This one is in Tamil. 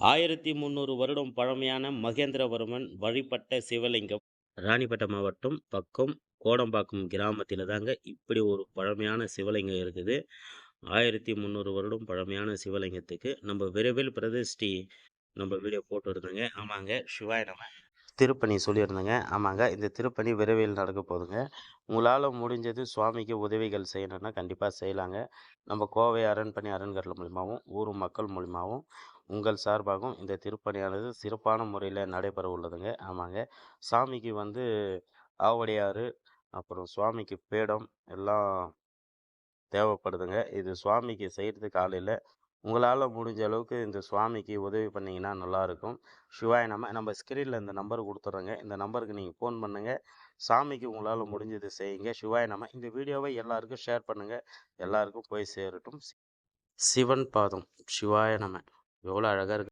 ஆயிரத்தி முந்நூறு வருடம் பழமையான மகேந்திரவர்மன் வழிபட்ட சிவலிங்கம் ராணிப்பேட்டை மாவட்டம் பக்கம் கோடம்பாக்கம் கிராமத்தில் தாங்க இப்படி ஒரு பழமையான சிவலிங்கம் இருக்குது. ஆயிரத்தி முந்நூறு வருடம் பழமையான சிவலிங்கத்துக்கு நம்ம விரைவில் பிரதிஷ்டி நம்ம வீடியோ போட்டு இருந்தோங்க. ஆமாங்க. சிவாய நம்ம திருப்பணி சொல்லியிருந்தேங்க. ஆமாங்க. இந்த திருப்பணி விரைவில் நடக்க போகுதுங்க உங்களால் முடிஞ்சது சுவாமிக்கு உதவிகள் செய்யணும்னா கண்டிப்பாக செய்யலாங்க. நம்ம கோவை அரண்பணி அரண்கர்கள் மூலிமாவும் ஊர் மக்கள் மூலிமாவும் உங்கள் சார்பாகவும் இந்த திருப்பணியானது சிறப்பான முறையில் நடைபெற உள்ளதுங்க. ஆமாங்க. சாமிக்கு வந்து ஆவடியாறு அப்புறம் சுவாமிக்கு பீடம் எல்லாம் தேவைப்படுதுங்க. இது சுவாமிக்கு செய்கிறதுக்கு காலையில் உங்களால் முடிஞ்ச அளவுக்கு இந்த சுவாமிக்கு உதவி பண்ணிங்கன்னா நல்லாயிருக்கும் சிவாய் நம்ம நம்ம ஸ்க்ரீனில் இந்த நம்பர் கொடுத்துட்றோங்க இந்த நம்பருக்கு நீங்கள் ஃபோன் பண்ணுங்கள் சாமிக்கு உங்களால் முடிஞ்சது செய்யுங்க. சிவாய் நம்ம இந்த வீடியோவை எல்லாருக்கும் ஷேர் பண்ணுங்கள் எல்லாருக்கும் போய் சேரட்டும். சிவன் பாதம். சிவாய நம்ம. எவ்வளோ அழகாக இருக்குது